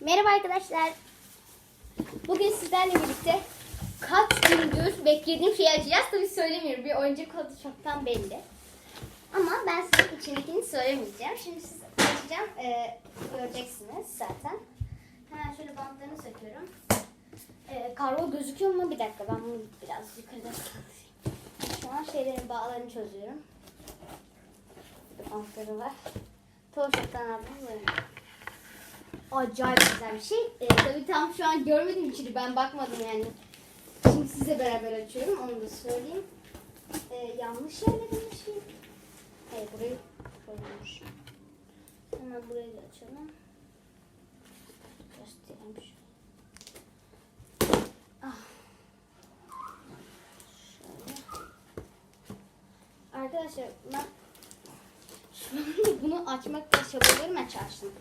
Merhaba arkadaşlar. Bugün sizlerle birlikte kaç gündür beklediğim şeyi açacağız. Tabii söylemiyorum. Bir oyuncak kodu çoktan belli. Ama ben size içindekini söylemeyeceğim. Şimdi siz açacağım. Ee, göreceksiniz zaten. Hemen şöyle bantlarını söküyorum. Ee, kargo gözüküyor mu? Bir dakika ben bunu biraz yukarıda. Şu an şeylerin bağlarını çözüyorum. Bantları var. Tavşaktan aldım böyle. Acayip güzel bir şey. Ee, tabii tam şu an görmedim içini ben bakmadım yani. Şimdi size beraber açıyorum onu da söyleyeyim. Ee, yanlış yerlere mi şey? Hayır burayı koymuş. Hemen burayı da açalım. Göstereyim şöyle. Ah. Şöyle. Arkadaşlar ben şu bunu açmakta çabalıyorum açarsın.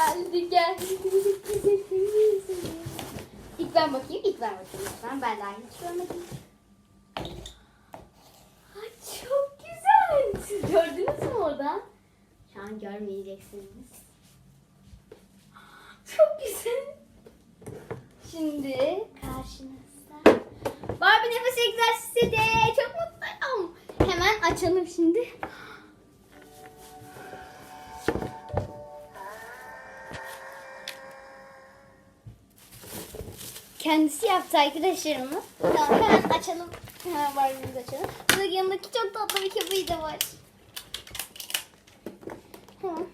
Geldi geldi. İlk ben bakayım, ilk ben bakayım lütfen. Ben daha hiç görmedim. Ay çok güzel. Siz gördünüz mü orada? Şu an görmeyeceksiniz. Çok güzel. Şimdi karşınızda Barbie nefes egzersizi de çok mutluyum. Hemen açalım şimdi. Kendisi yaptı arkadaşlarımız. Tamam hemen açalım. Hemen Barbie'mizi açalım. Burada yanındaki çok tatlı bir köpeği de var. Tamam.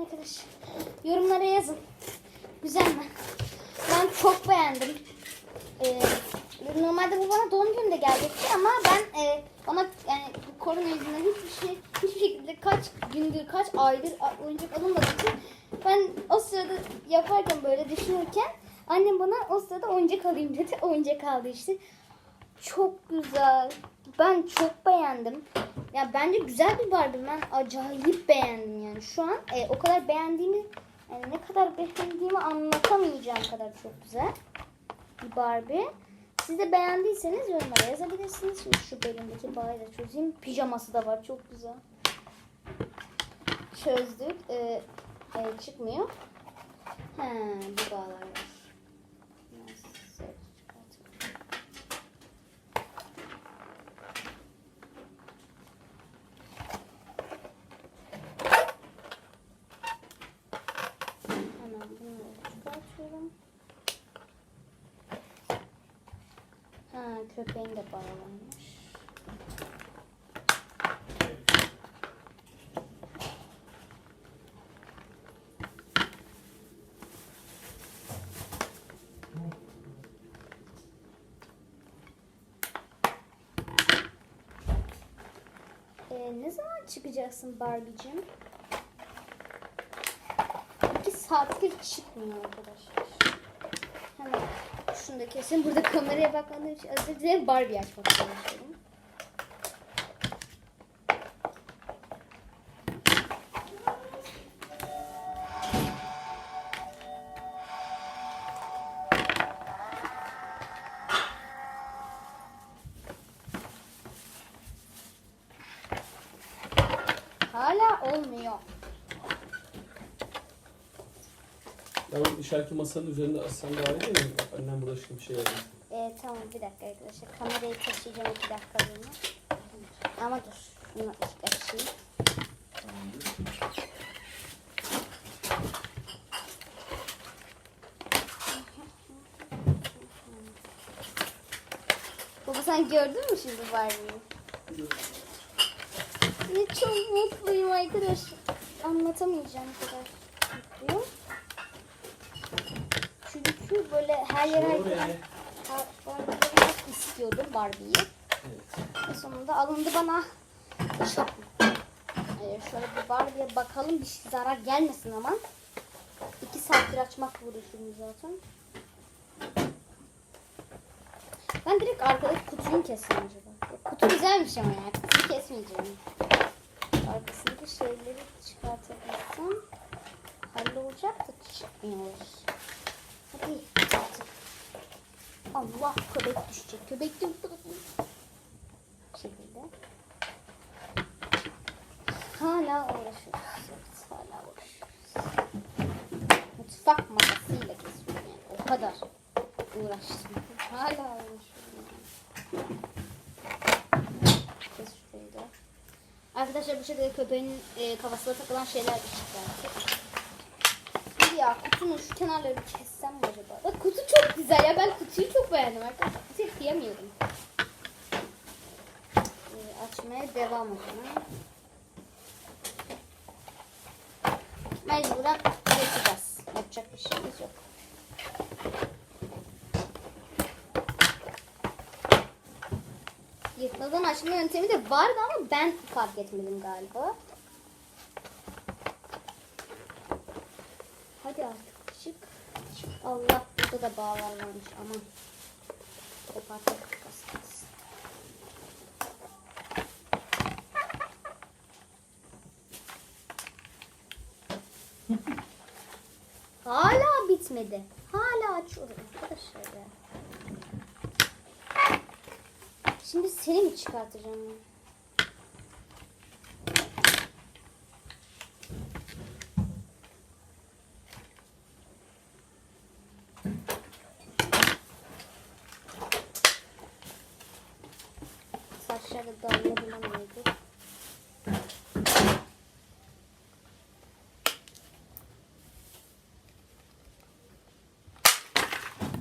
Arkadaşlar yorumlara yazın. Güzel mi? Ben çok beğendim. Ee, normalde bu bana doğum gününde gelecekti ama ben e, ona yani korona yüzünden hiçbir şey hiçbir şekilde kaç gündür kaç aydır oyuncak alınmadığı ben o sırada yaparken böyle düşünürken annem bana o sırada oyuncak alayım dedi. Oyuncak aldı işte. Çok güzel. Ben çok beğendim. Ya bence güzel bir Barbie. Ben acayip beğendim yani. Şu an e, o kadar beğendiğimi yani ne kadar beğendiğimi anlatamayacağım kadar çok güzel bir Barbie. Siz de beğendiyseniz yorumlara yazabilirsiniz. Şimdi şu belimdeki bağı da çözeyim. Pijaması da var. Çok güzel. Çözdük. Ee, e, çıkmıyor. He, bu bağlar var. Nasıl çıkartalım? Hemen bunları çıkartıyorum. Ha köpeğin de bağlanmış. Ee, ne zaman çıkacaksın Barbie'cim? İki saattir çıkmıyor arkadaşlar. Şunu da kesin. Burada kameraya bakmadığım için özür dilerim. Barbie açmak çalışıyorum. Hala olmuyor. O işareti masanın üzerinde assam daha iyi değil mi? Annem burada bir şey yazmış. Ee, tamam bir dakika arkadaşlar. Kamerayı taşıyacağım iki dakikalığına. Ama dur. Şunu açayım. Baba sen gördün mü şimdi Barbie'yi? Ya çok mutluyum arkadaşlar. Anlatamayacağım kadar mutluyum. Çünkü böyle her yere çok istiyordum Barbie'yi. Evet. Ve sonunda alındı bana. Çok. Ee, şöyle bir Barbie'ye bakalım bir şey zarar gelmesin ama. İki saattir açmak uğraşıyorum zaten. Ben direkt arkadaki kutuyu keseyim acaba. Kutu güzelmiş ama ya. Kutuyu kesmeyeceğim. Arkasındaki şeyleri çıkartabilirsem hallolacak da çıkmıyor. Hadi. Allah köpek düşecek. Köpek de Bu şekilde. Hala uğraşıyoruz. Evet, hala uğraşıyoruz. Mutfak makasıyla kesiyorum yani. O kadar uğraştım. Hala uğraşıyorum. Kes şurayı da. Arkadaşlar bu şekilde köpeğin e, kafasına takılan şeyler çıktı artık. Ya kutunun şu kenarlarını kessem mi acaba? Bak kutu çok güzel ya ben kutuyu çok beğendim arkadaşlar. Kutuyu kıyamıyorum. E, açmaya devam edelim. Mecburen yapacağız. Yapacak bir şeyimiz yok. Yırtmadan açma yöntemi de vardı ama ben fark etmedim galiba. Hadi artık çık. çık. Allah burada da bağlar varmış aman. Kopartıp kaskas. Hala bitmedi. Hala açıyorum arkadaşlar. Şimdi seni mi çıkartacağım? Ben? Saçları dağılma bulamıyordu.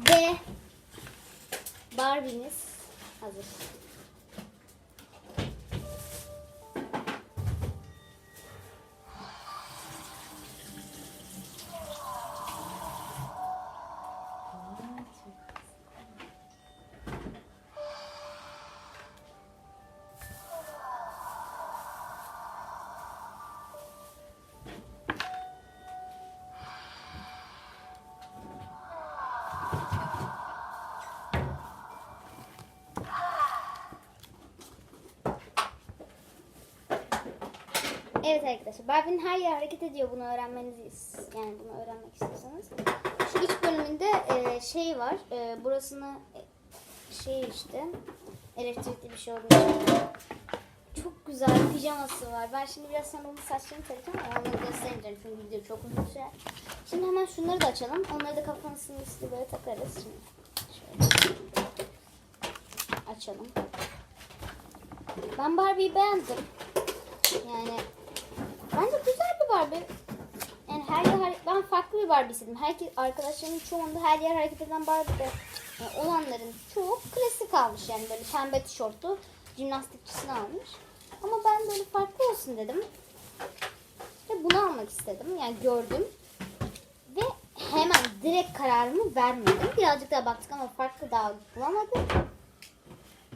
Ve Barbie'miz hazır. Evet arkadaşlar Barbie'nin her yer hareket ediyor bunu öğrenmeniz yani bunu öğrenmek istiyorsanız. Şu iç bölümünde e, şey var e, burasını e, şey işte elektrikli bir şey olduğu için çok güzel pijaması var. Ben şimdi biraz sonra onun saçlarını tarayacağım ama onları göstereceğim çünkü video çok uzun sürer. Şimdi hemen şunları da açalım. Onları da kafasının üstü böyle takarız. Şimdi şöyle açalım. Ben Barbie'yi beğendim. Yani bence güzel bir Barbie. Yani her yer ben farklı bir Barbie istedim. Herkes arkadaşlarımın çoğunda her yer hareket eden Barbie yani olanların çoğu klasik almış yani böyle pembe tişörtü jimnastikçisini almış. Ama ben böyle farklı olsun dedim. Ve bunu almak istedim. Yani gördüm. Ve hemen direkt kararımı vermedim. Birazcık daha baktık ama farklı daha bulamadım.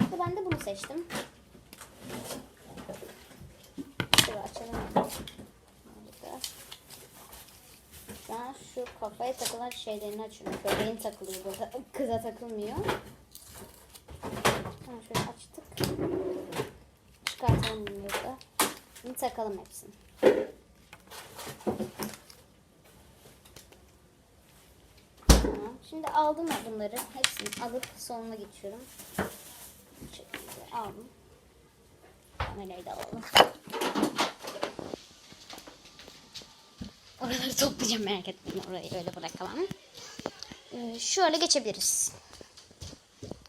Ve ben de bunu seçtim. Şöyle açalım. Harika. Şu an şu kafaya takılan şeylerini açıyorum. Bebeğin takılıyor burada. Kıza takılmıyor. Hemen şöyle açtık. Çıkartalım bunu burada. Şimdi takalım hepsini. Tamam. Şimdi aldım bunları. Hepsini alıp sonuna geçiyorum. Aldım. Kamerayı da alalım. Oraları toplayacağım merak etmeyin. Orayı öyle bırakalım. Ee, şöyle geçebiliriz.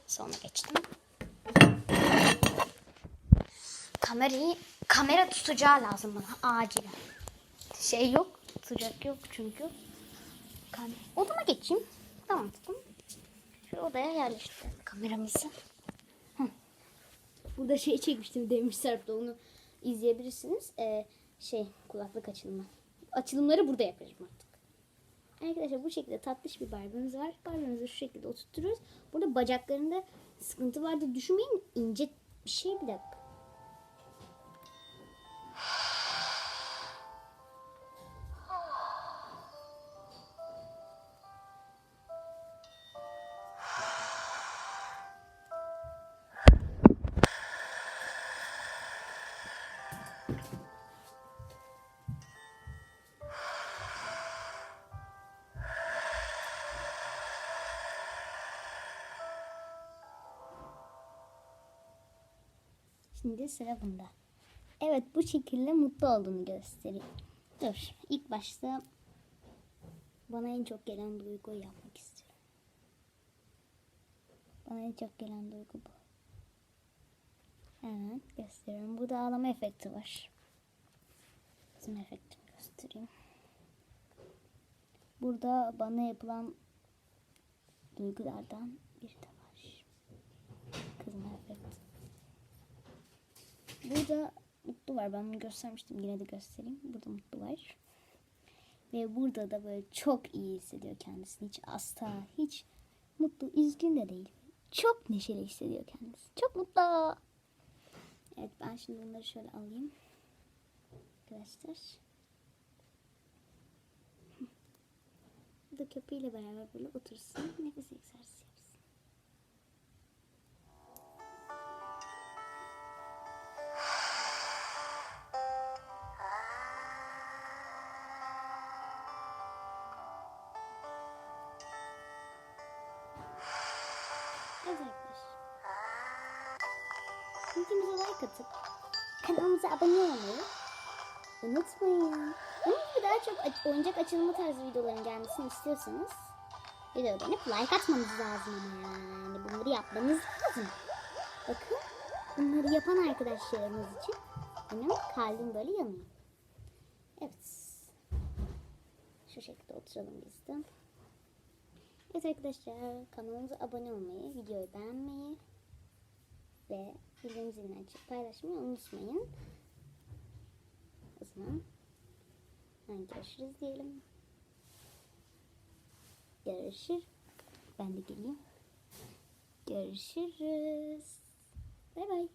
Sonra geçtim. Kamerayı kamera tutacağı lazım bana acilen. Şey yok. Tutacak yok çünkü. Kamera. Odama geçeyim. Tamam tuttum. Şu odaya yerleştirelim kameramızı. Hı. Burada şey çekmiştim Demir Serp'te onu izleyebilirsiniz. Ee, şey kulaklık açılımı. Açılımları burada yapacağım artık. Arkadaşlar bu şekilde tatlış bir Barbie'miz var. Barbie'mizi şu şekilde oturtuyoruz. Burada bacaklarında sıkıntı vardı. Düşünmeyin ince bir şey bir dakika. Şimdi sıra bunda. Evet bu şekilde mutlu olduğunu göstereyim. Dur ilk başta bana en çok gelen duyguyu yapmak istiyorum. Bana en çok gelen duygu bu. Hemen gösteriyorum. Burada ağlama efekti var. Kızım efektimi göstereyim. Burada bana yapılan duygulardan biri de var. Kızma efekti. Burada mutlu var. Ben bunu göstermiştim. Yine de göstereyim. Burada mutlu var. Ve burada da böyle çok iyi hissediyor kendisini. Hiç asla hiç mutlu, üzgün de değil. Çok neşeli hissediyor kendisi. Çok mutlu. Evet ben şimdi bunları şöyle alayım. Arkadaşlar. Bu da köpeğiyle beraber böyle otursun. Nefes egzersizi yapsın. Kanalımıza abone olmayı unutmayın. Bir daha çok oyuncak açılımı tarzı videoların gelmesini istiyorsanız videoyu beğenip like atmanız lazım ama yani bunları yapmanız lazım. Bakın bunları yapan arkadaşlarımız için benim kalbim böyle yanıyor. Evet. Şu şekilde oturalım biz de. Evet arkadaşlar kanalımıza abone olmayı, videoyu beğenmeyi ve bildirim zilini paylaşmayı unutmayın. O zaman görüşürüz diyelim. Görüşür. Ben de geleyim. Görüşürüz. Bay bay.